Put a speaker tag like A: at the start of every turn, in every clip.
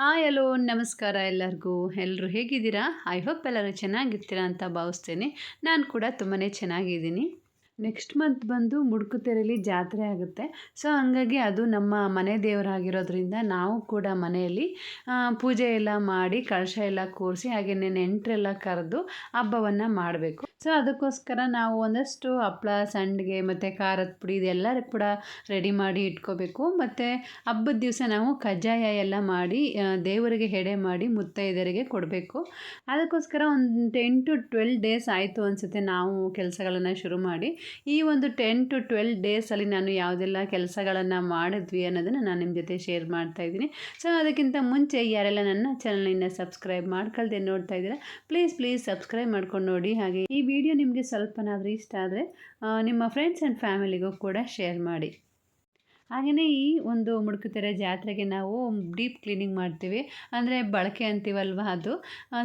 A: Hi hello ನಮಸ್ಕಾರ ಎಲ್ಲರಿಗೂ. ಎಲ್ಲರೂ ಹೇಗಿದ್ದೀರಾ? ಐ ಹೋಪ್ ಎಲ್ಲರೂ ಚೆನ್ನಾಗಿರ್ತೀರಾ ಅಂತ ಭಾವಿಸ್ತೇನೆ. ನಾನು ಕೂಡ ತುಂಬಾ ಚೆನ್ನಾಗಿದ್ದೀನಿ. ನೆಕ್ಸ್ಟ್ ಮಂತ್ ಬಂದು ಮುಡ್ಕುತೆರೆಯಲ್ಲಿ ಜಾತ್ರೆ ಆಗುತ್ತೆ. ಸೊ ಹಂಗಾಗಿ ಅದು ನಮ್ಮ ಮನೆ ದೇವರಾಗಿರೋದ್ರಿಂದ ನಾವು ಕೂಡ ಮನೆಯಲ್ಲಿ ಪೂಜೆ ಎಲ್ಲ ಮಾಡಿ, ಕಳಶ ಎಲ್ಲ ಕೂರಿಸಿ ಹಾಗೆಯೇ ನೆಂಟರೆಲ್ಲ ಕರೆದು ಹಬ್ಬವನ್ನು ಮಾಡಬೇಕು. ಸೊ ಅದಕ್ಕೋಸ್ಕರ ನಾವು ಒಂದಷ್ಟು ಹಪ್ಪಳ ಸಂಡಿಗೆ, ಮತ್ತು ಖಾರದ ಪುಡಿ ಇದೆಲ್ಲ ಕೂಡ ರೆಡಿ ಮಾಡಿ ಇಟ್ಕೋಬೇಕು. ಮತ್ತು ಹಬ್ಬದ ದಿವಸ ನಾವು ಕಜ್ಜಾಯ ಎಲ್ಲ ಮಾಡಿ ದೇವರಿಗೆ ಎಡೆ ಮಾಡಿ ಮುತ್ತೈದೆಯರಿಗೆ ಕೊಡಬೇಕು. ಅದಕ್ಕೋಸ್ಕರ ಒಂದು ಟೆನ್ ಟು ಟ್ವೆಲ್ ಡೇಸ್ ಆಯಿತು ಅನಿಸುತ್ತೆ ನಾವು ಕೆಲಸಗಳನ್ನು ಶುರು ಮಾಡಿ. ಈ ಒಂದು ಟೆನ್ ಟು ಟ್ವೆಲ್ ಡೇಸಲ್ಲಿ ನಾನು ಯಾವುದೆಲ್ಲ ಕೆಲಸಗಳನ್ನು ಮಾಡಿದ್ವಿ ಅನ್ನೋದನ್ನು ನಾನು ನಿಮ್ಮ ಜೊತೆ ಶೇರ್ ಮಾಡ್ತಾ ಇದ್ದೀನಿ. ಸೊ, ಅದಕ್ಕಿಂತ ಮುಂಚೆ ಯಾರೆಲ್ಲ ನನ್ನ ಚಾನಲಿನ ಸಬ್ಸ್ಕ್ರೈಬ್ ಮಾಡ್ಕೊಳ್ದೆ ನೋಡ್ತಾ ಇದ್ದೀರಾ ಪ್ಲೀಸ್ ಪ್ಲೀಸ್ ಸಬ್ಸ್ಕ್ರೈಬ್ ಮಾಡ್ಕೊಂಡು ನೋಡಿ. ಹಾಗೆ ಈ ವಿಡಿಯೋ ನಿಮಗೆ ಸ್ವಲ್ಪನಾದರೂ ಇಷ್ಟ ಆದರೆ ನಿಮ್ಮ ಫ್ರೆಂಡ್ಸ್ ಆ್ಯಂಡ್ ಫ್ಯಾಮಿಲಿಗೂ ಕೂಡ ಶೇರ್ ಮಾಡಿ. ಹಾಗೆಯೇ ಈ ಒಂದು ಮುಡುಕುತೆರೆ ಜಾತ್ರೆಗೆ ನಾವು ಡೀಪ್ ಕ್ಲೀನಿಂಗ್ ಮಾಡ್ತೀವಿ. ಅಂದರೆ ಬಳಕೆ ಅಂತೀವಲ್ವ ಅದು?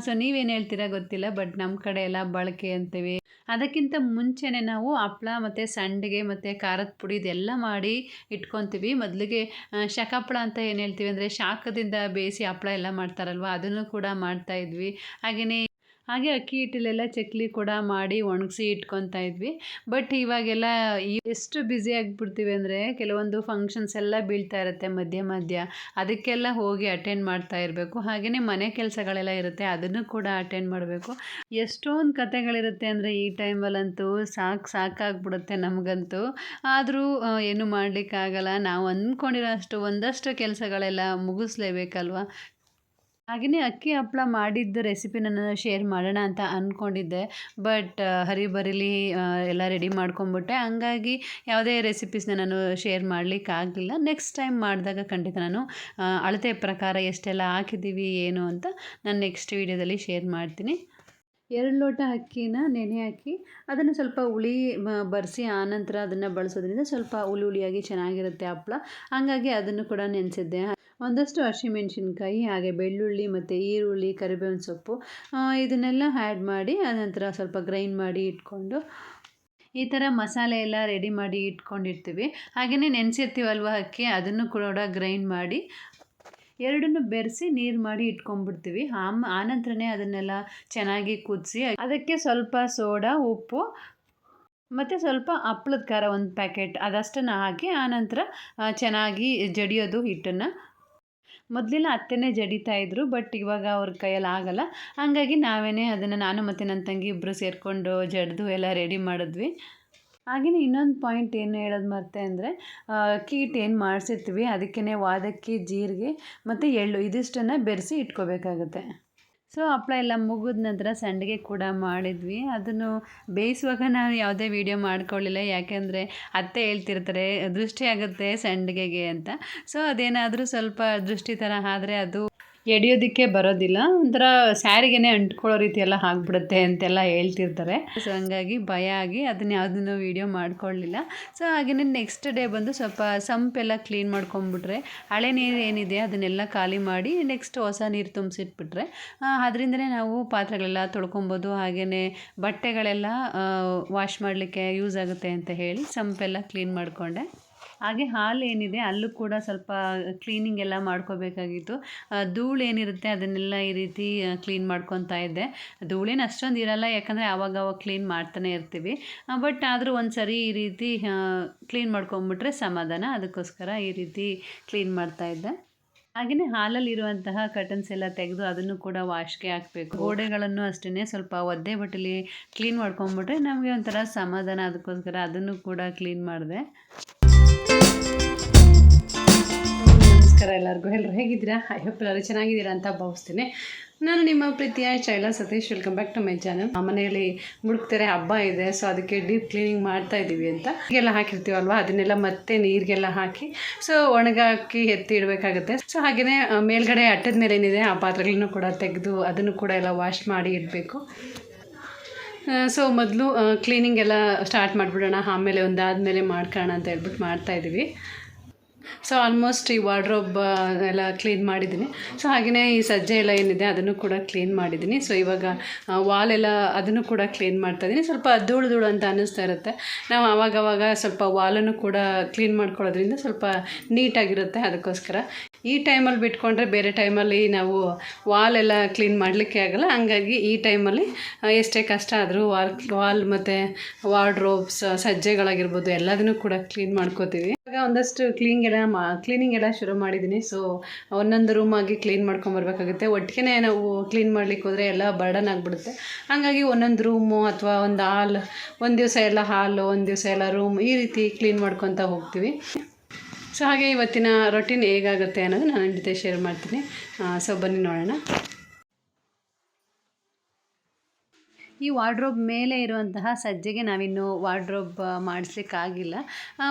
A: ಸೊ ನೀವೇನು ಹೇಳ್ತೀರಾ ಗೊತ್ತಿಲ್ಲ ಬಟ್ ನಮ್ಮ ಕಡೆ ಎಲ್ಲ ಬಳಕೆ ಅಂತೀವಿ. ಅದಕ್ಕಿಂತ ಮುಂಚೆನೇ ನಾವು ಹಪ್ಳ ಮತ್ತು ಸಂಡಿಗೆ ಮತ್ತು ಖಾರದ ಪುಡಿ ಇದೆಲ್ಲ ಮಾಡಿ ಇಟ್ಕೊತೀವಿ. ಮೊದಲಿಗೆ ಶಕಹಪ್ಳ ಅಂತ ಏನು ಹೇಳ್ತೀವಿ ಅಂದರೆ ಶಾಖದಿಂದ ಬೇಯಿಸಿ ಹಪ್ಳ ಎಲ್ಲ ಮಾಡ್ತಾರಲ್ವ, ಅದನ್ನು ಕೂಡ ಮಾಡ್ತಾ ಇದ್ವಿ. ಹಾಗೆಯೇ ಹಾಗೆ ಅಕ್ಕಿ ಹಿಟ್ಟಲೆಲ್ಲ ಚಕ್ಲಿ ಕೂಡ ಮಾಡಿ ಒಣಗಿಸಿ ಇಟ್ಕೊತಾ ಇದ್ವಿ. ಬಟ್ ಇವಾಗೆಲ್ಲ ಎಷ್ಟು ಬ್ಯುಸಿ ಆಗಿಬಿಡ್ತೀವಿ ಅಂದರೆ ಕೆಲವೊಂದು ಫಂಕ್ಷನ್ಸ್ ಎಲ್ಲ ಬೀಳ್ತಾ ಇರುತ್ತೆ ಮಧ್ಯ ಮಧ್ಯ. ಅದಕ್ಕೆಲ್ಲ ಹೋಗಿ ಅಟೆಂಡ್ ಮಾಡ್ತಾ ಇರಬೇಕು. ಹಾಗೆಯೇ ಮನೆ ಕೆಲಸಗಳೆಲ್ಲ ಇರುತ್ತೆ, ಅದನ್ನು ಕೂಡ ಅಟೆಂಡ್ ಮಾಡಬೇಕು. ಎಷ್ಟೊಂದು ಕತೆಗಳಿರುತ್ತೆ ಅಂದರೆ ಈ ಟೈಮಲ್ಲಂತೂ ಸಾಕು ಸಾಕಾಗ್ಬಿಡುತ್ತೆ ನಮಗಂತೂ. ಆದರೂ ಏನು ಮಾಡಲಿಕ್ಕಾಗಲ್ಲ. ನಾವು ಅಂದ್ಕೊಂಡಿರೋ ಅಷ್ಟು ಒಂದಷ್ಟು ಕೆಲಸಗಳೆಲ್ಲ ಮುಗಿಸ್ಲೇಬೇಕಲ್ವ? ಹಾಗೆಯೇ ಅಕ್ಕಿ ಹಪ್ಪಳ ಮಾಡಿದ್ದ ರೆಸಿಪಿನ ನಾನು ಶೇರ್ ಮಾಡೋಣ ಅಂತ ಅಂದ್ಕೊಂಡಿದ್ದೆ ಬಟ್ ಹರಿಬರಿಲಿ ಎಲ್ಲ ರೆಡಿ ಮಾಡ್ಕೊಂಬಿಟ್ಟೆ. ಹಂಗಾಗಿ ಯಾವುದೇ ರೆಸಿಪೀಸ್ನ ನಾನು ಶೇರ್ ಮಾಡಲಿಕ್ಕಾಗಲಿಲ್ಲ ನೆಕ್ಸ್ಟ್ ಟೈಮ್ ಮಾಡಿದಾಗ ಖಂಡಿತ ನಾನು ಅಳತೆ ಪ್ರಕಾರ ಎಷ್ಟೆಲ್ಲ ಹಾಕಿದ್ದೀವಿ, ಏನು ಅಂತ ನಾನು ನೆಕ್ಸ್ಟ್ ವೀಡಿಯೋದಲ್ಲಿ ಶೇರ್ ಮಾಡ್ತೀನಿ. ಎರಡು ಲೋಟ ಅಕ್ಕಿನ ನೆನೆ ಹಾಕಿ, ಅದನ್ನು ಸ್ವಲ್ಪ ಹುಳಿ ಬರೆಸಿ ಆನಂತರ ಅದನ್ನು ಬಳಸೋದ್ರಿಂದ ಸ್ವಲ್ಪ ಹುಳಿ ಹುಳಿಯಾಗಿ ಚೆನ್ನಾಗಿರುತ್ತೆ ಹಪ್ಪಳ ಹಂಗಾಗಿ ಅದನ್ನು ಕೂಡ ನೆನೆಸಿದ್ದೆ. ಒಂದಷ್ಟು ಹಸಿಮೆಣ್ಸಿನ್ಕಾಯಿ, ಹಾಗೆ ಬೆಳ್ಳುಳ್ಳಿ ಮತ್ತು ಈರುಳ್ಳಿ, ಕರಿಬೇವಿನ ಸೊಪ್ಪು ಇದನ್ನೆಲ್ಲ ಆ್ಯಡ್ ಮಾಡಿ, ಅನಂತರ ಸ್ವಲ್ಪ ಗ್ರೈಂಡ್ ಮಾಡಿ ಇಟ್ಕೊಂಡು, ಈ ಥರ ಮಸಾಲೆ ಎಲ್ಲ ರೆಡಿ ಮಾಡಿ ಇಟ್ಕೊಂಡಿರ್ತೀವಿ. ಹಾಗೆಯೇ ನೆನೆಸಿರ್ತೀವಲ್ವ ಅಕ್ಕಿ, ಅದನ್ನು ಕೂಡ ಗ್ರೈಂಡ್ ಮಾಡಿ, ಎರಡನ್ನು ಬೆರೆಸಿ ನೀರು ಮಾಡಿ ಇಟ್ಕೊಂಡ್ಬಿಡ್ತೀವಿ. ಆಮ್, ಆನಂತರನೇ ಅದನ್ನೆಲ್ಲ ಚೆನ್ನಾಗಿ ಕುದಿಸಿ, ಅದಕ್ಕೆ ಸ್ವಲ್ಪ ಸೋಡಾ, ಉಪ್ಪು, ಮತ್ತು ಸ್ವಲ್ಪ ಹಪ್ಳದ ಖಾರ ಒಂದು ಪ್ಯಾಕೆಟ್ ಅದಷ್ಟನ್ನು ಹಾಕಿ, ಆನಂತರ ಚೆನ್ನಾಗಿ ಜಡಿಯೋದು ಹಿಟ್ಟನ್ನು ಮೊದಲೆಲ್ಲ ಅತ್ತೆನೇ ಜಡಿತಾ ಇದ್ರು ಬಟ್ ಇವಾಗ ಅವ್ರ ಕೈಯಲ್ಲಿ ಆಗಲ್ಲ. ಹಾಗಾಗಿ ನಾವೇನೇ ಅದನ್ನು ನಾನು ಮತ್ತು ನನ್ನ ತಂಗಿ ಇಬ್ಬರು ಸೇರಿಕೊಂಡು ಜಡ್ದು ಎಲ್ಲ ರೆಡಿ ಮಾಡಿದ್ವಿ. ಹಾಗೆಯೇ ಇನ್ನೊಂದು ಪಾಯಿಂಟ್ ಏನು ಹೇಳೋದು ಮತ್ತೆ ಅಂದರೆ ಕೀಟ್ ಏನು ಮಾಡಿಸಿರ್ತೀವಿ ಅದಕ್ಕೇ ವಾದಕ್ಕಿ ಜೀರಿಗೆ ಮತ್ತು ಎಳ್ಳು, ಇದಿಷ್ಟನ್ನು ಬೆರೆಸಿ ಇಟ್ಕೋಬೇಕಾಗುತ್ತೆ. ಸೊ ಹಪ್ಪಳ ಎಲ್ಲ ಮುಗಿದ ನಂತರ ಸಂಡಿಗೆ ಕೂಡ ಮಾಡಿದ್ವಿ. ಅದನ್ನು ಬೇಯಿಸುವಾಗ ನಾನು ಯಾವುದೇ ವೀಡಿಯೋ ಮಾಡ್ಕೊಳ್ಳಿಲ್ಲ. ಯಾಕೆಂದರೆ ಅತ್ತೆ ಹೇಳ್ತಿರ್ತಾರೆ, ದೃಷ್ಟಿ ಆಗುತ್ತೆ ಸಂಡಿಗೆಗೆ ಅಂತ. ಸೊ ಅದೇನಾದರೂ ಸ್ವಲ್ಪ ದೃಷ್ಟಿ ಥರ ಆದರೆ ಅದು ಎಡಿಯೋದಕ್ಕೆ ಬರೋದಿಲ್ಲ. ಒಂಥರ ಸ್ಯಾರಿಗೆನೆ ಅಂಟ್ಕೊಳ್ಳೋ ರೀತಿ ಎಲ್ಲ ಆಗ್ಬಿಡುತ್ತೆ ಅಂತೆಲ್ಲ ಹೇಳ್ತಿರ್ತಾರೆ. ಸೊ ಹಂಗಾಗಿ ಭಯ ಆಗಿ ಅದನ್ನ ಯಾವುದನ್ನು ವೀಡಿಯೋ ಮಾಡ್ಕೊಳ್ಳಿಲ್ಲ. ಸೊ ಹಾಗೆಯೇ ನೆಕ್ಸ್ಟ್ ಡೇ ಬಂದು ಸ್ವಲ್ಪ ಸಂಪೆಲ್ಲ ಕ್ಲೀನ್ ಮಾಡ್ಕೊಂಬಿಟ್ರೆ ಹಳೆ ನೀರು ಏನಿದೆ ಅದನ್ನೆಲ್ಲ ಖಾಲಿ ಮಾಡಿ ನೆಕ್ಸ್ಟ್ ಹೊಸ ನೀರು ತುಂಬಿಸಿಟ್ಬಿಟ್ರೆ ಅದರಿಂದನೇ ನಾವು ಪಾತ್ರೆಗಳೆಲ್ಲ ತೊಳ್ಕೊಬೋದು. ಹಾಗೆಯೇ ಬಟ್ಟೆಗಳೆಲ್ಲ ವಾಶ್ ಮಾಡಲಿಕ್ಕೆ ಯೂಸ್ ಆಗುತ್ತೆ ಅಂತ ಹೇಳಿ ಸಂಪೆಲ್ಲ ಕ್ಲೀನ್ ಮಾಡಿಕೊಂಡೆ. ಹಾಗೆ ಹಾಲು ಏನಿದೆ ಅಲ್ಲೂ ಕೂಡ ಸ್ವಲ್ಪ ಕ್ಲೀನಿಂಗ್ ಎಲ್ಲ ಮಾಡ್ಕೋಬೇಕಾಗಿತ್ತು. ಧೂಳು ಏನಿರುತ್ತೆ ಅದನ್ನೆಲ್ಲ ಈ ರೀತಿ ಕ್ಲೀನ್ ಮಾಡ್ಕೊತಾ ಇದ್ದೆ. ಧೂಳೇನು ಅಷ್ಟೊಂದು ಇರಲ್ಲ, ಯಾಕಂದರೆ ಆವಾಗ ಅವಾಗ ಕ್ಲೀನ್ ಮಾಡ್ತಾನೆ ಇರ್ತೀವಿ. ಬಟ್ ಆದರೂ ಒಂದು ಸರಿ ಈ ರೀತಿ ಕ್ಲೀನ್ ಮಾಡ್ಕೊಂಬಿಟ್ರೆ ಸಮಾಧಾನ. ಅದಕ್ಕೋಸ್ಕರ ಈ ರೀತಿ ಕ್ಲೀನ್ ಮಾಡ್ತಾ ಇದ್ದೆ. ಹಾಗೆಯೇ ಹಾಲಲ್ಲಿರುವಂತಹ ಕಟನ್ಸ್ ಎಲ್ಲ ತೆಗೆದು ಅದನ್ನು ಕೂಡ ವಾಶ್ಗೆ ಹಾಕಬೇಕು. ಗೋಡೆಗಳನ್ನು ಅಷ್ಟೇ ಸ್ವಲ್ಪ ಒದ್ದೆ ಬಟ್ಟಲಿ ಕ್ಲೀನ್ ಮಾಡ್ಕೊಂಬಿಟ್ರೆ ನಮಗೆ ಒಂಥರ ಸಮಾಧಾನ. ಅದಕ್ಕೋಸ್ಕರ ಅದನ್ನು ಕೂಡ ಕ್ಲೀನ್ ಮಾಡಿದೆ. ನಮಸ್ಕಾರ ಎಲ್ಲರಿಗೂ. ಎಲ್ಲರೂ ಹೇಗಿದ್ದೀರಾ? ಐ ಹೋಪ್ ಎಲ್ಲರೂ ಚೆನ್ನಾಗಿದ್ದೀರಾ ಅಂತ ಭಾವಿಸ್ತೀನಿ. ನಾನು ನಿಮ್ಮ ಪ್ರೀತಿಯ Shaila Satish. Welcome back to my channel ಮನೆಯಲ್ಲಿ ಮುಡುಕ್ತಾರೆ ಹಬ್ಬ ಇದೆ ಸೊ ಅದಕ್ಕೆ ಡೀಪ್ ಕ್ಲೀನಿಂಗ್ ಮಾಡ್ತಾ ಇದ್ದೀವಿ ಅಂತ. ಹೀಗೆಲ್ಲ ಹಾಕಿರ್ತೀವಲ್ವ? ಅದನ್ನೆಲ್ಲ ಮತ್ತೆ ನೀರಿಗೆಲ್ಲ ಹಾಕಿ ಸೊ ಒಣಗಾಕಿ ಎತ್ತಿ ಇಡಬೇಕಾಗುತ್ತೆ. ಸೊ ಹಾಗೆಯೇ ಮೇಲ್ಗಡೆ ಅಟ್ಟದ ಮೇಲೆ ಏನಿದೆ, ಆ ಪಾತ್ರೆಗಳನ್ನು ಕೂಡ ತೆಗೆದು ಅದನ್ನು ಕೂಡ ಎಲ್ಲ ವಾಶ್ ಮಾಡಿ ಇಡಬೇಕು. ಸೊ ಮೊದಲು ಕ್ಲೀನಿಂಗ್ ಎಲ್ಲ ಸ್ಟಾರ್ಟ್ ಮಾಡಿಬಿಡೋಣ, ಆಮೇಲೆ ಒಂದಾದಮೇಲೆ ಮಾಡ್ಕೋಣ ಅಂತ ಹೇಳ್ಬಿಟ್ಟು ಮಾಡ್ತಾ ಇದ್ದೀವಿ. ಸೊ ಆಲ್ಮೋಸ್ಟ್ ಈ ವಾರ್ಡ್ರೋಬ್ ಎಲ್ಲ ಕ್ಲೀನ್ ಮಾಡಿದ್ದೀನಿ. ಸೊ ಹಾಗೆಯೇ ಈ ಸಜ್ಜೆ ಎಲ್ಲ ಏನಿದೆ ಅದನ್ನು ಕೂಡ ಕ್ಲೀನ್ ಮಾಡಿದ್ದೀನಿ. ಸೊ ಇವಾಗ ವಾಲ್ ಎಲ್ಲ ಅದನ್ನು ಕೂಡ ಕ್ಲೀನ್ ಮಾಡ್ತಾ ಇದ್ದೀನಿ. ಸ್ವಲ್ಪ ಧೂಳು ಧೂಳು ಅಂತ ಅನ್ನಿಸ್ತಾ ಇರುತ್ತೆ. ನಾವು ಆವಾಗವಾಗ ಸ್ವಲ್ಪ ವಾಲನ್ನು ಕೂಡ ಕ್ಲೀನ್ ಮಾಡ್ಕೊಳ್ಳೋದ್ರಿಂದ ಸ್ವಲ್ಪ ನೀಟಾಗಿರುತ್ತೆ ಅದಕ್ಕೋಸ್ಕರ. ಈ ಟೈಮಲ್ಲಿ ಬಿಟ್ಕೊಂಡ್ರೆ ಬೇರೆ ಟೈಮಲ್ಲಿ ನಾವು ವಾಲ್ ಎಲ್ಲ ಕ್ಲೀನ್ ಮಾಡಲಿಕ್ಕೆ ಆಗಲ್ಲ. ಹಂಗಾಗಿ ಈ ಟೈಮಲ್ಲಿ ಎಷ್ಟೇ ಕಷ್ಟ ಆದರೂ ವಾಲ್ ವಾಲ್ ಮತ್ತು ವಾರ್ಡ್ರೋಬ್ಸ್, ಸಜ್ಜೆಗಳಾಗಿರ್ಬೋದು ಎಲ್ಲದನ್ನೂ ಕೂಡ ಕ್ಲೀನ್ ಮಾಡ್ಕೋತೀವಿ. ಇವಾಗ ಒಂದಷ್ಟು ಕ್ಲೀನ್ ಎಲ್ಲ ಮಾ, ಕ್ಲೀನಿಂಗ್ ಎಲ್ಲ ಶುರು ಮಾಡಿದ್ದೀನಿ. ಸೊ, ಒಂದೊಂದು ರೂಮಾಗಿ ಕ್ಲೀನ್ ಮಾಡ್ಕೊಂಬರ್ಬೇಕಾಗುತ್ತೆ ಒಟ್ಟಿಗೆ ನಾವು ಕ್ಲೀನ್ ಮಾಡ್ಲಿಕ್ಕೆ ಹೋದರೆ ಎಲ್ಲ ಬರ್ಡನ್ ಆಗಿಬಿಡುತ್ತೆ. ಹಾಗಾಗಿ ಒಂದೊಂದು ರೂಮು ಅಥವಾ ಒಂದು ಹಾಲ್, ಒಂದು ದಿವಸ ಎಲ್ಲ ಹಾಲು, ಒಂದು ದಿವಸ ಎಲ್ಲ ರೂಮ್ ಈ ರೀತಿ ಕ್ಲೀನ್ ಮಾಡ್ಕೊತ ಹೋಗ್ತೀವಿ. ಸೊ ಹಾಗೆ ಇವತ್ತಿನ ರೊಟೀನ್ ಹೇಗಾಗುತ್ತೆ ಅನ್ನೋದು ನಾನು ನಿಮ್ಮ ಜೊತೆ ಶೇರ್ ಮಾಡ್ತೀನಿ. ಸೊ ಬನ್ನಿ ನೋಡೋಣ. ಈ ವಾರ್ಡ್ರೋಬ್ ಮೇಲೆ ಇರುವಂತಹ ಸಜ್ಜೆಗೆ ನಾವಿನ್ನು ವಾರ್ಡ್ರೋಬ್ ಮಾಡಿಸ್ಲಿಕ್ಕಾಗಿಲ್ಲ.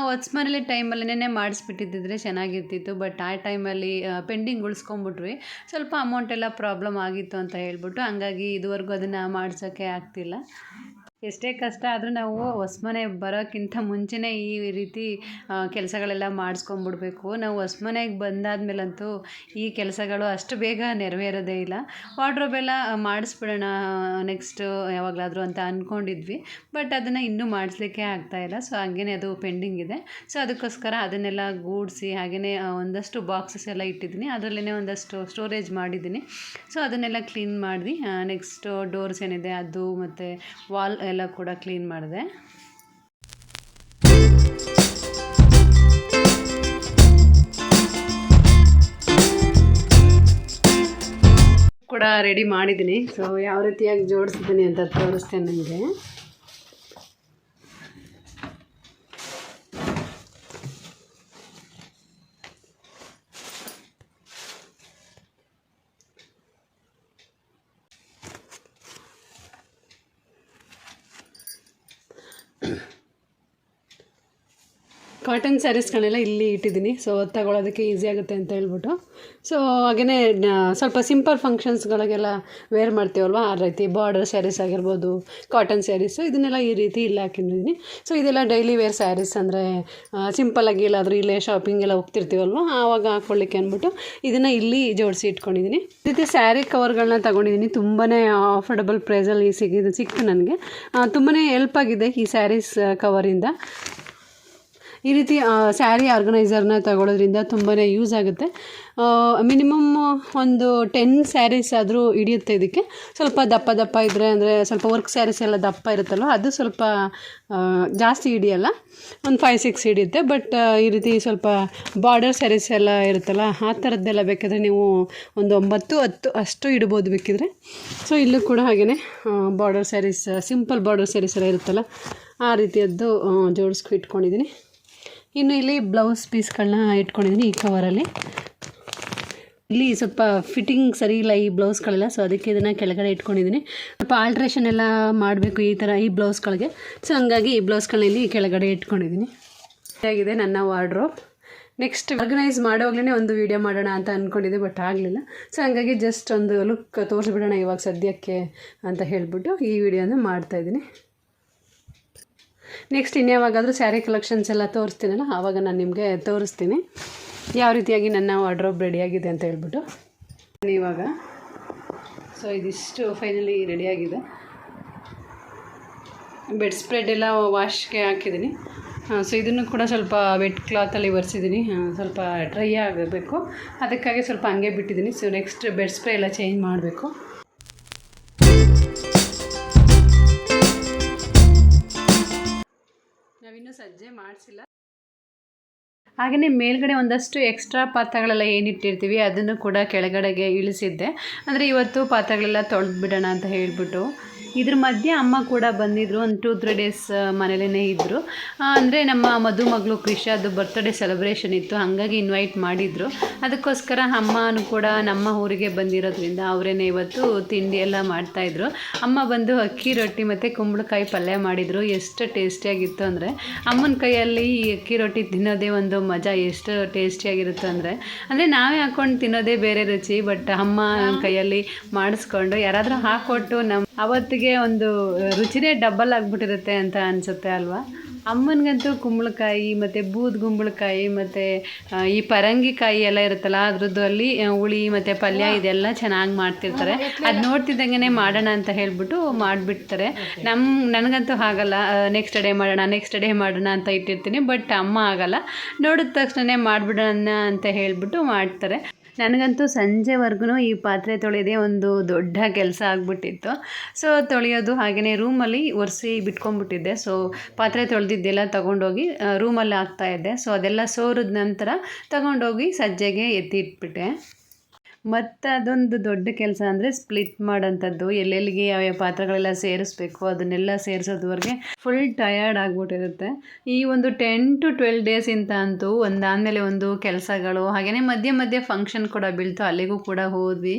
A: ಹೊಸ ಮನೇಲಿ ಟೈಮಲ್ಲೇ ಮಾಡಿಸ್ಬಿಟ್ಟಿದ್ದಿದ್ರೆ ಚೆನ್ನಾಗಿರ್ತಿತ್ತು ಬಟ್ ಆ ಟೈಮಲ್ಲಿ ಪೆಂಡಿಂಗ್ ಉಳಿಸ್ಕೊಂಬಿಟ್ವಿ ಸ್ವಲ್ಪ ಅಮೌಂಟ್ ಎಲ್ಲ ಪ್ರಾಬ್ಲಮ್ ಆಗಿತ್ತು ಅಂತ ಹೇಳ್ಬಿಟ್ಟು, ಹಂಗಾಗಿ ಇದುವರೆಗೂ ಅದನ್ನು ಮಾಡಿಸೋಕ್ಕೆ ಆಗ್ತಿಲ್ಲ. ಎಷ್ಟೇ ಕಷ್ಟ ಆದರೂ ನಾವು ಹೊಸ ಮನೆ ಬರೋಕ್ಕಿಂತ ಮುಂಚೆನೇ ಈ ರೀತಿ ಕೆಲಸಗಳೆಲ್ಲ ಮಾಡಿಸ್ಕೊಂಬಿಡ್ಬೇಕು. ನಾವು ಹೊಸ ಮನೆಗೆ ಬಂದಾದ್ಮೇಲಂತೂ ಈ ಕೆಲಸಗಳು ಅಷ್ಟು ಬೇಗ ನೆರವೇರೋದೇ ಇಲ್ಲ. ವಾರ್ಡ್ರೋಬ್ ಎಲ್ಲ ಮಾಡಿಸ್ಬಿಡೋಣ ನೆಕ್ಸ್ಟು ಯಾವಾಗಲಾದರೂ ಅಂತ ಅಂದ್ಕೊಂಡಿದ್ವಿ ಬಟ್ ಅದನ್ನು ಇನ್ನೂ ಮಾಡಿಸ್ಲಿಕ್ಕೆ ಆಗ್ತಾಯಿಲ್ಲ ಸೊ, ಹಾಗೇನೆ ಅದು ಪೆಂಡಿಂಗ್ ಇದೆ. ಸೊ, ಅದಕ್ಕೋಸ್ಕರ ಅದನ್ನೆಲ್ಲ ಗೂಡಿಸಿ ಹಾಗೆಯೇ ಒಂದಷ್ಟು ಬಾಕ್ಸಸ್ ಎಲ್ಲ ಇಟ್ಟಿದ್ದೀನಿ. ಅದರಲ್ಲೇ ಒಂದಷ್ಟು ಸ್ಟೋರೇಜ್ ಮಾಡಿದ್ದೀನಿ. ಸೊ, ಅದನ್ನೆಲ್ಲ ಕ್ಲೀನ್ ಮಾಡಿದ್ವಿ. ನೆಕ್ಸ್ಟು ಡೋರ್ಸ್ ಏನಿದೆ, ಅದು ಮತ್ತು ವಾಲ್ ಎಲ್ಲ ಕೂಡ ಕ್ಲೀನ್ ಮಾಡಿದೆ. ಕೂಡ ರೆಡಿ ಮಾಡಿದ್ದೀನಿ. ಸೊ ಯಾವ ರೀತಿಯಾಗಿ ಜೋಡಿಸಿದ್ದೀನಿ ಅಂತ ತೋರಿಸ್ತೇನೆ ನಿಮಗೆ. ಕಾಟನ್ ಸ್ಯಾರೀಸ್ಗಳನ್ನೆಲ್ಲ ಇಲ್ಲಿ ಇಟ್ಟಿದ್ದೀನಿ. ಸೊ ತಗೊಳ್ಳೋದಕ್ಕೆ ಈಸಿ ಆಗುತ್ತೆ ಅಂತ ಹೇಳ್ಬಿಟ್ಟು. ಸೊ ಹಾಗೆಯೇ ಸ್ವಲ್ಪ ಸಿಂಪಲ್ ಫಂಕ್ಷನ್ಸ್ಗಳಿಗೆಲ್ಲ ವೇರ್ ಮಾಡ್ತೀವಲ್ವ? ಆ ರೀತಿ ಬಾರ್ಡರ್ ಸ್ಯಾರೀಸ್ ಆಗಿರ್ಬೋದು ಕಾಟನ್ ಸ್ಯಾರೀಸು ಇದನ್ನೆಲ್ಲ ಈ ರೀತಿ ಇಲ್ಲಿ ಹಾಕಿದ್ದೀನಿ ಸೊ ಇದೆಲ್ಲ ಡೈಲಿ ವೇರ್ ಸ್ಯಾರೀಸ್ ಅಂದರೆ ಸಿಂಪಲ್ಲಾಗಿ ಎಲ್ಲಾದರೂ ಇಲ್ಲೇ ಶಾಪಿಂಗ್ ಎಲ್ಲ ಹೋಗ್ತಿರ್ತೀವಲ್ವ? ಆವಾಗ ಹಾಕ್ಕೊಳ್ಳಿಕ್ಕೆ ಅಂದ್ಬಿಟ್ಟು ಇದನ್ನು ಇಲ್ಲಿ ಜೋಡಿಸಿ ಇಟ್ಕೊಂಡಿದ್ದೀನಿ. ಜೊತೆ ಸ್ಯಾರಿ ಕವರ್ಗಳನ್ನ ತಗೊಂಡಿದ್ದೀನಿ. ತುಂಬಾ ಆಫರ್ಡಬಲ್ ಪ್ರೈಸಲ್ಲಿ ಸಿಗಿದ್ದು ಸಿಕ್ತು ನನಗೆ. ತುಂಬಾ ಹೆಲ್ಪ್ ಆಗಿದೆ ಈ ಸ್ಯಾರೀಸ್ ಕವರಿಂದ ಈ ರೀತಿ ಸ್ಯಾರಿ ಆರ್ಗನೈಸರ್ನ ತಗೊಳ್ಳೋದ್ರಿಂದ ತುಂಬಾ ಯೂಸ್ ಆಗುತ್ತೆ. ಮಿನಿಮಮ್ ಒಂದು ಟೆನ್ ಸ್ಯಾರೀಸ್ ಆದರೂ ಹಿಡಿಯುತ್ತೆ ಇದಕ್ಕೆ. ಸ್ವಲ್ಪ ದಪ್ಪ ದಪ್ಪ ಇದ್ದರೆ ಅಂದರೆ ಸ್ವಲ್ಪ ವರ್ಕ್ ಸ್ಯಾರೀಸ್ ಎಲ್ಲ ದಪ್ಪ ಇರುತ್ತಲ್ವ, ಅದು ಸ್ವಲ್ಪ ಜಾಸ್ತಿ ಹಿಡಿಯಲ್ಲ. ಒಂದು ಫೈವ್ ಸಿಕ್ಸ್ ಹಿಡಿಯುತ್ತೆ ಬಟ್ ಈ ರೀತಿ ಸ್ವಲ್ಪ ಬಾರ್ಡರ್ ಸ್ಯಾರೀಸ್ ಎಲ್ಲ ಇರುತ್ತಲ್ಲ, ಆ ಥರದ್ದೆಲ್ಲ ಬೇಕಾದರೆ ನೀವು ಒಂದು ಒಂಬತ್ತು, ಹತ್ತು ಅಷ್ಟು ಇಡ್ಬೋದು ಬೇಕಿದ್ರೆ. ಸೊ ಇಲ್ಲೂ ಕೂಡ ಹಾಗೆಯೇ border saris simple border saris ಎಲ್ಲ ಇರುತ್ತಲ್ಲ, ಆ ರೀತಿಯದ್ದು ಜೋಡಿಸ್ಕೊ ಇಟ್ಕೊಂಡಿದ್ದೀನಿ. ಇನ್ನು ಇಲ್ಲಿ ಬ್ಲೌಸ್ ಪೀಸ್ಗಳನ್ನ ಇಟ್ಕೊಂಡಿದ್ದೀನಿ ಈ ಕವರಲ್ಲಿ. ಇಲ್ಲಿ ಸ್ವಲ್ಪ ಫಿಟ್ಟಿಂಗ್ ಸರಿ ಇಲ್ಲ ಈ ಬ್ಲೌಸ್ಗಳೆಲ್ಲ ಸೊ ಅದಕ್ಕೆ ಇದನ್ನು ಕೆಳಗಡೆ ಇಟ್ಕೊಂಡಿದ್ದೀನಿ. ಸ್ವಲ್ಪ ಆಲ್ಟ್ರೇಷನ್ ಎಲ್ಲ ಮಾಡಬೇಕು ಈ ಥರ ಈ ಬ್ಲೌಸ್ಗಳಿಗೆ. ಸೊ ಹಂಗಾಗಿ ಈ ಬ್ಲೌಸ್ಗಳನ್ನ ಇಲ್ಲಿ ಕೆಳಗಡೆ ಇಟ್ಕೊಂಡಿದ್ದೀನಿ. ಆಗಿದೆ ನನ್ನ ವಾರ್ಡ್ರೋಬ್ ನೆಕ್ಸ್ಟ್ ಆರ್ಗನೈಸ್ ಮಾಡೋವಾಗಲೇ ಒಂದು ವೀಡಿಯೋ ಮಾಡೋಣ ಅಂತ ಅಂದ್ಕೊಂಡಿದ್ದೆ ಬಟ್ ಆಗಲಿಲ್ಲ. ಸೊ ಹಂಗಾಗಿ ಜಸ್ಟ್ ಒಂದು ಲುಕ್ ತೋರಿಸ್ಬಿಡೋಣ ಇವಾಗ ಸದ್ಯಕ್ಕೆ ಅಂತ ಹೇಳಿಬಿಟ್ಟು ಈ ವಿಡಿಯೋನ ಮಾಡ್ತಾಯಿದ್ದೀನಿ ನೆಕ್ಸ್ಟ್ ಇನ್ಯಾವಾಗಾದರೂ ಸ್ಯಾರಿ ಕಲೆಕ್ಷನ್ಸ್ ಎಲ್ಲ ತೋರಿಸ್ತೀನಲ್ಲ ಆವಾಗ ನಾನು ನಿಮಗೆ ತೋರಿಸ್ತೀನಿ. ಯಾವ ರೀತಿಯಾಗಿ ನನ್ನ ವಾರ್ಡ್ರೋಬ್ ರೆಡಿಯಾಗಿದೆ ಅಂತ ಹೇಳ್ಬಿಟ್ಟು. ಇವಾಗ. ಸೊ ಇದಿಷ್ಟು ಫೈನಲಿ ರೆಡಿಯಾಗಿದೆ ಬೆಡ್ ಸ್ಪ್ರೆಡ್ ಎಲ್ಲ ವಾಶ್ಗೆ ಹಾಕಿದ್ದೀನಿ. ಸೊ ಇದನ್ನು ಕೂಡ ಸ್ವಲ್ಪ ವೆಟ್ ಕ್ಲಾತಲ್ಲಿ ಒರೆಸಿದ್ದೀನಿ. ಸ್ವಲ್ಪ ಡ್ರೈ ಆಗಬೇಕು. ಅದಕ್ಕಾಗಿ ಸ್ವಲ್ಪ ಹಂಗೆ ಬಿಟ್ಟಿದ್ದೀನಿ. ಸೊ ನೆಕ್ಸ್ಟ್ ಬೆಡ್ ಸ್ಪ್ರೇ ಎಲ್ಲ ಚೇಂಜ್ ಮಾಡಬೇಕು. ನಾವಿನ್ನೂ ಸಜ್ಜೆ ಮಾಡಿಸಿಲ್ಲ. ಹಾಗೆಯೇ ಮೇಲ್ಗಡೆ ಒಂದಷ್ಟು ಎಕ್ಸ್ಟ್ರಾ ಪಾತ್ರಗಳೆಲ್ಲ ಏನಿಟ್ಟಿರ್ತೀವಿ, ಅದನ್ನು ಕೂಡ ಕೆಳಗಡೆಗೆ ಇಳಿಸಿದ್ದೆ. ಅಂದರೆ ಇವತ್ತು ಪಾತ್ರಗಳೆಲ್ಲ ತೊಳೆದು ಬಿಡೋಣ ಅಂತ ಹೇಳಿಬಿಟ್ಟು. ಇದ್ರ ಮಧ್ಯೆ ಅಮ್ಮ ಕೂಡ ಬಂದಿದ್ದರು ಒಂದು ಟೂ ತ್ರೀ ಡೇಸ್ ಮನೇಲೇ ಇದ್ದರು ಅಂದರೆ ನಮ್ಮ ಮದುಮಗಳು ಕೃಷದ್ದು ಬರ್ತ್ಡೇ ಸೆಲೆಬ್ರೇಷನ್ ಇತ್ತು. ಹಾಗಾಗಿ ಇನ್ವೈಟ್ ಮಾಡಿದರು. ಅದಕ್ಕೋಸ್ಕರ ಅಮ್ಮನೂ ಕೂಡ ನಮ್ಮ ಊರಿಗೆ ಬಂದಿರೋದ್ರಿಂದ ಅವರೇನೆ ಇವತ್ತು ತಿಂಡಿ ಎಲ್ಲ ಮಾಡ್ತಾಯಿದ್ರು ಅಮ್ಮ ಬಂದು ಅಕ್ಕಿ ರೊಟ್ಟಿ ಮತ್ತು ಕುಂಬಳಕಾಯಿ ಪಲ್ಯ ಮಾಡಿದರು. ಎಷ್ಟು ಟೇಸ್ಟಿಯಾಗಿತ್ತು ಅಂದರೆ ಅಮ್ಮನ ಕೈಯಲ್ಲಿ ಈ ಅಕ್ಕಿ ರೊಟ್ಟಿ ತಿನ್ನೋದೇ ಒಂದು ಮಜಾ. ಎಷ್ಟು ಟೇಸ್ಟಿಯಾಗಿರುತ್ತೆ ಅಂದರೆ ಅಂದರೆ ನಾವೇ ಹಾಕ್ಕೊಂಡು ತಿನ್ನೋದೇ ಬೇರೆ ರುಚಿ ಬಟ್ ಅಮ್ಮ ಕೈಯಲ್ಲಿ ಮಾಡಿಸ್ಕೊಂಡು ಯಾರಾದರೂ ಹಾಕ್ಕೊಟ್ಟು ನಮ್ಮ ಅವತ್ತಿಗೆ ಒಂದು ರುಚಿನೇ ಡಬ್ಬಲ್ ಆಗಿಬಿಟ್ಟಿರುತ್ತೆ ಅಂತ ಅನಿಸುತ್ತೆ ಅಲ್ವಾ? ಅಮ್ಮನಿಗಂತೂ ಕುಂಬಳಕಾಯಿ ಮತ್ತು ಬೂದ್ ಗುಂಬಳಕಾಯಿ ಮತ್ತು ಈ ಪರಂಗಿಕಾಯಿ ಎಲ್ಲ ಇರುತ್ತಲ್ಲ ಅದ್ರದ್ದು ಅಲ್ಲಿ ಹುಳಿ ಮತ್ತು ಪಲ್ಯ ಇದೆಲ್ಲ ಚೆನ್ನಾಗಿ ಮಾಡ್ತಿರ್ತಾರೆ. ಅದು ನೋಡ್ತಿದ್ದಂಗೆ ಮಾಡೋಣ ಅಂತ ಹೇಳ್ಬಿಟ್ಟು ಮಾಡಿಬಿಡ್ತಾರೆ. ನಮ್ಮ ನನಗಂತೂ ಆಗಲ್ಲ ನೆಕ್ಸ್ಟ್ ಡೇ ಮಾಡೋಣ ನೆಕ್ಸ್ಟ್ ಡೇ ಮಾಡೋಣ ಅಂತ ಇಟ್ಟಿರ್ತೀನಿ ಬಟ್ ಅಮ್ಮ ಆಗಲ್ಲ ನೋಡಿದ ತಕ್ಷಣ ಮಾಡಿಬಿಡೋಣ ಅಂತ ಹೇಳ್ಬಿಟ್ಟು ಮಾಡ್ತಾರೆ. ನನಗಂತೂ ಸಂಜೆವರೆಗೂ ಈ ಪಾತ್ರೆ ತೊಳೆಯೋದೇ ಒಂದು ದೊಡ್ಡ ಕೆಲಸ ಆಗಿಬಿಟ್ಟಿತ್ತು. ಸೊ ತೊಳೆಯೋದು ಹಾಗೆಯೇ ರೂಮಲ್ಲಿ ಒರೆಸಿ ಬಿಟ್ಕೊಂಡ್ಬಿಟ್ಟಿದ್ದೆ. ಸೊ ಪಾತ್ರೆ ತೊಳೆದಿದ್ದೆಲ್ಲ ತೊಗೊಂಡೋಗಿ ರೂಮಲ್ಲಿ ಹಾಕ್ತಾಯಿದ್ದೆ ಸೊ ಅದೆಲ್ಲ ಸೋರಿದ ನಂತರ ತಗೊಂಡೋಗಿ ಸಜ್ಜೆಗೆ ಎತ್ತಿ ಇಟ್ಬಿಟ್ಟೆ ಮತ್ತು ಅದೊಂದು ದೊಡ್ಡ ಕೆಲಸ ಅಂದರೆ ಸ್ಪ್ಲಿಟ್ ಮಾಡೋಂಥದ್ದು ಎಲ್ಲೆಲ್ಲಿಗೆ ಯಾವ್ಯಾವ ಪಾತ್ರೆಗಳೆಲ್ಲ ಸೇರಿಸ್ಬೇಕು, ಅದನ್ನೆಲ್ಲ ಸೇರಿಸೋದ್ವರೆಗೆ ಫುಲ್ ಟಯರ್ಡ್ ಆಗಿಬಿಟ್ಟಿರುತ್ತೆ. ಈ ಒಂದು ಟೆನ್ ಟು ಟ್ವೆಲ್ ಡೇಸಿಂತ ಅಂತೂ ಒಂದಾದಮೇಲೆ ಒಂದು ಕೆಲಸಗಳು ಹಾಗೆಯೇ ಮಧ್ಯೆ ಮಧ್ಯೆ ಫಂಕ್ಷನ್ ಕೂಡ ಬೀಳ್ತು. ಅಲ್ಲಿಗೂ ಕೂಡ ಹೋದ್ವಿ.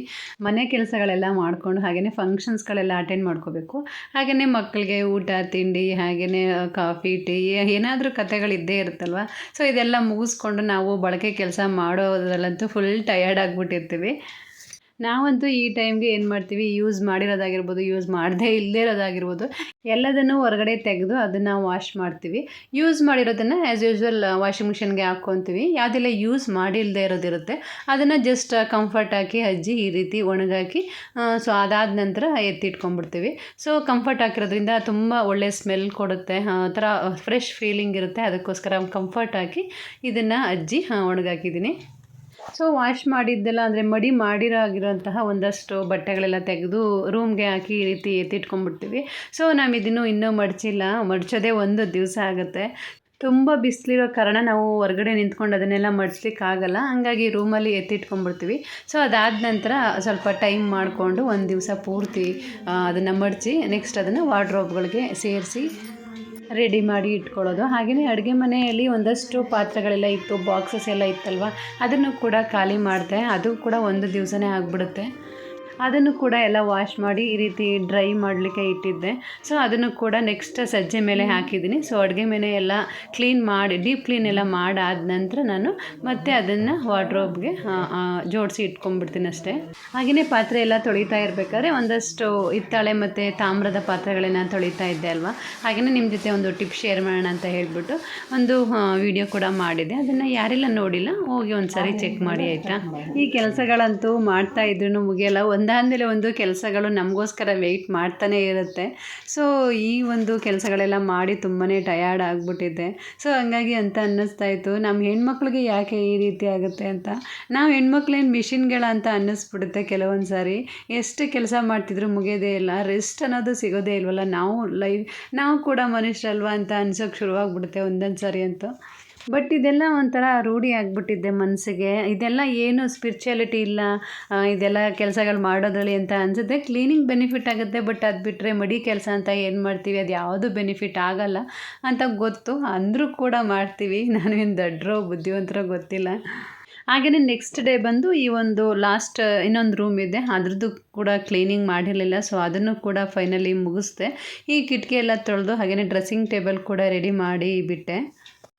A: ಮನೆ ಕೆಲಸಗಳೆಲ್ಲ ಮಾಡಿಕೊಂಡು ಹಾಗೆಯೇ ಫಂಕ್ಷನ್ಸ್ಗಳೆಲ್ಲ ಅಟೆಂಡ್ ಮಾಡ್ಕೋಬೇಕು. ಹಾಗೆಯೇ ಮಕ್ಕಳಿಗೆ ಊಟ, ತಿಂಡಿ ಹಾಗೆಯೇ ಕಾಫಿ ಟೀ ಏನಾದರೂ ಕಥೆಗಳಿದ್ದೇ ಇರುತ್ತಲ್ವ? ಸೊ ಇದೆಲ್ಲ ಮುಗಿಸ್ಕೊಂಡು ನಾವು ಬಳಕೆ ಕೆಲಸ ಮಾಡೋದ್ರಲ್ಲಂತೂ ಫುಲ್ ಟಯರ್ಡ್ ಆಗಿಬಿಟ್ಟಿರ್ತೀವಿ. ನಾವಂತೂ ಈ ಟೈಮ್ಗೆ ಏನು ಮಾಡ್ತೀವಿ ಯೂಸ್ ಮಾಡಿರೋದಾಗಿರ್ಬೋದು ಯೂಸ್ ಮಾಡದೇ ಇಲ್ಲದೇ ಇರೋದಾಗಿರ್ಬೋದು, ಎಲ್ಲದನ್ನು ಹೊರಗಡೆ ತೆಗೆದು ಅದನ್ನು ವಾಶ್ ಮಾಡ್ತೀವಿ. ಯೂಸ್ ಮಾಡಿರೋದನ್ನು ಆ್ಯಸ್ ಯೂಶ್ವಲ್ ವಾಷಿಂಗ್ ಮಿಷಿನ್ಗೆ ಹಾಕ್ಕೊತೀವಿ ಯಾವುದೆಲ್ಲ ಯೂಸ್ ಮಾಡಿಲ್ಲದೆ ಇರೋದಿರುತ್ತೆ, ಅದನ್ನು ಜಸ್ಟ್ ಕಂಫರ್ಟ್ ಹಾಕಿ, ಅಜ್ಜಿ ಈ ರೀತಿ ಒಣಗಾಕಿ ಸೊ ಅದಾದ ನಂತರ ಎತ್ತಿಟ್ಕೊಂಡ್ಬಿಡ್ತೀವಿ. ಸೊ ಕಂಫರ್ಟ್ ಹಾಕಿರೋದ್ರಿಂದ ತುಂಬ ಒಳ್ಳೆ ಸ್ಮೆಲ್ ಕೊಡುತ್ತೆ, ಆ ಥರ ಫ್ರೆಶ್ ಫೀಲಿಂಗ್ ಇರುತ್ತೆ. ಅದಕ್ಕೋಸ್ಕರ ಕಂಫರ್ಟ್ ಹಾಕಿ ಇದನ್ನು ಅಜ್ಜಿ ಒಣಗಾಕಿದ್ದೀನಿ. ಸೊ ವಾಶ್ ಮಾಡಿದ್ದೆಲ್ಲ ಅಂದರೆ ಮಡಿ ಮಾಡಿರೋ ಆಗಿರೋಂತಹ ಒಂದಷ್ಟು ಬಟ್ಟೆಗಳೆಲ್ಲ ತೆಗೆದು ರೂಮ್ಗೆ ಹಾಕಿ ಈ ರೀತಿ ಎತ್ತಿಟ್ಕೊಂಡ್ಬಿಡ್ತೀವಿ. ಸೊ ನಾವು ಇದನ್ನು ಇನ್ನೂ ಮಡಚಿಲ್ಲ. ಮಡಚೋದೇ ಒಂದು ದಿವಸ ಆಗುತ್ತೆ. ತುಂಬ ಬಿಸಿಲಿರೋ ಕಾರಣ ನಾವು ಹೊರಗಡೆ ನಿಂತ್ಕೊಂಡು ಅದನ್ನೆಲ್ಲ ಮಡಿಸ್ಲಿಕ್ಕಾಗಲ್ಲ ಹಂಗಾಗಿ ರೂಮಲ್ಲಿ ಎತ್ತಿಟ್ಕೊಂಡ್ಬಿಡ್ತೀವಿ. ಸೊ ಅದಾದ ನಂತರ ಸ್ವಲ್ಪ ಟೈಮ್ ಮಾಡಿಕೊಂಡು ಒಂದು ದಿವಸ ಪೂರ್ತಿ ಅದನ್ನು ಮಡಚಿ ನೆಕ್ಸ್ಟ್ ಅದನ್ನು ವಾರ್ಡ್ರೋಬ್ಗಳಿಗೆ ಸೇರಿಸಿ ರೆಡಿ ಮಾಡಿ ಇಟ್ಕೊಳ್ಳೋದು. ಹಾಗೆಯೇ ಅಡುಗೆ ಮನೆಯಲ್ಲಿ ಒಂದಷ್ಟು ಪಾತ್ರೆಗಳೆಲ್ಲ ಇತ್ತು ಬಾಕ್ಸಸ್ ಎಲ್ಲ ಇತ್ತಲ್ವ? ಅದನ್ನು ಕೂಡ ಖಾಲಿ ಮಾಡಿದೆ. ಅದು ಕೂಡ ಒಂದು ದಿವಸನೇ ಆಗಿಬಿಡುತ್ತೆ. ಅದನ್ನು ಕೂಡ ಎಲ್ಲ ವಾಶ್ ಮಾಡಿ ಈ ರೀತಿ ಡ್ರೈ ಮಾಡಲಿಕ್ಕೆ ಇಟ್ಟಿದ್ದೆ. ಸೊ ಅದನ್ನು ಕೂಡ ನೆಕ್ಸ್ಟ್ ಸಜ್ಜೆ ಮೇಲೆ ಹಾಕಿದ್ದೀನಿ. ಸೊ ಅಡುಗೆ ಮನೆ ಎಲ್ಲ ಕ್ಲೀನ್ ಮಾಡಿ ಡೀಪ್ ಕ್ಲೀನ್ ಎಲ್ಲ ಮಾಡಾದ ನಂತರ ನಾನು ಮತ್ತೆ ಅದನ್ನು ವಾರ್ಡ್ರೋಬ್ಗೆ ಜೋಡಿಸಿ ಇಟ್ಕೊಂಡ್ಬಿಡ್ತೀನಿ ಅಷ್ಟೇ. ಹಾಗೆಯೇ ಪಾತ್ರೆ ಎಲ್ಲ ತೊಳಿತಾ ಇರಬೇಕಾದ್ರೆ ಒಂದಷ್ಟು ಹಿತ್ತಾಳೆ ಮತ್ತು ತಾಮ್ರದ ಪಾತ್ರೆಗಳನ್ನ ತೊಳಿತಾ ಇದ್ದೆ ಅಲ್ವಾ? ಹಾಗೆಯೇ ನಿಮ್ಮ ಜೊತೆ ಒಂದು ಟಿಪ್ ಶೇರ್ ಮಾಡೋಣ ಅಂತ ಹೇಳ್ಬಿಟ್ಟು ಒಂದು ವಿಡಿಯೋ ಕೂಡ ಮಾಡಿದೆ ಅದನ್ನು ಯಾರೆಲ್ಲ ನೋಡಿಲ್ಲ ಹೋಗಿ ಒಂದು ಸಾರಿ ಚೆಕ್ ಮಾಡಿ ಆಯಿತಾ? ಈ ಕೆಲಸಗಳಂತೂ ಮಾಡ್ತಾ ಇದ್ರೂ ಮುಗಿಯಲ್ಲ. ಒಂದಾದಮೇಲೆ ಒಂದು ಕೆಲಸಗಳು ನಮಗೋಸ್ಕರ ವೆಯ್ಟ್ ಮಾಡ್ತಾನೆ ಇರುತ್ತೆ. ಸೊ ಈ ಒಂದು ಕೆಲಸಗಳೆಲ್ಲ ಮಾಡಿ ತುಂಬಾ ಟಯರ್ಡ್ ಆಗಿಬಿಟ್ಟಿದ್ದೆ ಸೊ ಹಂಗಾಗಿ ಅಂತ ಅನ್ನಿಸ್ತಾ ಇತ್ತು. ನಮ್ಮ ಹೆಣ್ಮಕ್ಳಿಗೆ ಯಾಕೆ ಈ ರೀತಿ ಆಗುತ್ತೆ ಅಂತ? ನಾವು ಹೆಣ್ಮಕ್ಳೇನು ಮಿಷಿನ್ಗಳ ಅಂತ ಅನ್ನಿಸ್ಬಿಡುತ್ತೆ ಕೆಲವೊಂದು ಸಾರಿ. ಎಷ್ಟು ಕೆಲಸ ಮಾಡ್ತಿದ್ರು ಮುಗಿಯೋದೇ ಇಲ್ಲ. ರೆಸ್ಟ್ ಅನ್ನೋದು ಸಿಗೋದೇ ಇಲ್ವಲ್ಲ? ನಾವು ಲೈಫ್ ನಾವು ಕೂಡ ಮನುಷ್ಯರಲ್ವಾ ಅಂತ ಅನ್ಸೋಕ್ಕೆ ಶುರುವಾಗ್ಬಿಡುತ್ತೆ ಒಂದೊಂದು ಸಾರಿ ಅಂತೂ. ಬಟ್ ಇದೆಲ್ಲ ಒಂಥರ ರೂಢಿ ಆಗಿಬಿಟ್ಟಿದ್ದೆ ಮನಸ್ಸಿಗೆ. ಇದೆಲ್ಲ ಏನು ಸ್ಪಿರಿಚುಯಾಲಿಟಿ ಇಲ್ಲ ಇದೆಲ್ಲ ಕೆಲಸಗಳು ಮಾಡೋದ್ರಲ್ಲಿ ಅಂತ ಅನಿಸುತ್ತೆ. ಕ್ಲೀನಿಂಗ್ ಬೆನಿಫಿಟ್ ಆಗುತ್ತೆ ಬಟ್ ಅದು ಬಿಟ್ಟರೆ ಮಡಿ ಕೆಲಸ ಅಂತ ಏನು ಮಾಡ್ತೀವಿ? ಅದು ಯಾವುದು ಬೆನಿಫಿಟ್ ಆಗಲ್ಲ ಅಂತ ಗೊತ್ತು. ಅಂದರೂ ಕೂಡ ಮಾಡ್ತೀವಿ. ನಾನೇನು ದಡ್ರೋ ಬುದ್ಧಿವಂತರೋ ಗೊತ್ತಿಲ್ಲ. ಹಾಗೆಯೇ ನೆಕ್ಸ್ಟ್ ಡೇ ಬಂದು ಈ ಒಂದು ಲಾಸ್ಟ್ ಇನ್ನೊಂದು ರೂಮ್ ಇದೆ. ಅದ್ರದ್ದು ಕೂಡ ಕ್ಲೀನಿಂಗ್ ಮಾಡಿರಲಿಲ್ಲ ಸೊ ಅದನ್ನು ಕೂಡ ಫೈನಲಿ ಮುಗಿಸ್ದೆ. ಈ ಕಿಟಕಿ ಎಲ್ಲ ತೊಳೆದು ಹಾಗೆಯೇ ಡ್ರೆಸ್ಸಿಂಗ್ ಟೇಬಲ್ ಕೂಡ ರೆಡಿ ಮಾಡಿ ಬಿಟ್ಟೆ.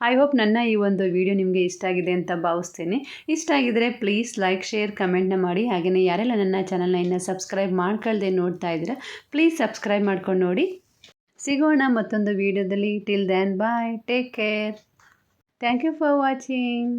A: ಐ ಹೋಪ್ ನನ್ನ ಈ ಒಂದು ವಿಡಿಯೋ ನಿಮಗೆ ಇಷ್ಟ ಆಗಿದೆ ಅಂತ ಭಾವಿಸ್ತೀನಿ. ಇಷ್ಟ ಆಗಿದ್ದರೆ ಪ್ಲೀಸ್ ಲೈಕ್ ಶೇರ್ ಕಮೆಂಟ್ನ ಮಾಡಿ. ಹಾಗೆಯೇ ಯಾರೆಲ್ಲ ನನ್ನ ಚಾನಲ್ನ ಇನ್ನೂ ಸಬ್ಸ್ಕ್ರೈಬ್ ಮಾಡ್ಕೊಳ್ದೆ ನೋಡ್ತಾ ಇದ್ದೀರಾ ಪ್ಲೀಸ್ ಸಬ್ಸ್ಕ್ರೈಬ್ ಮಾಡ್ಕೊಂಡು ನೋಡಿ. ಸಿಗೋಣ ಮತ್ತೊಂದು ವಿಡಿಯೋದಲ್ಲಿ till then bye take care thank you for watching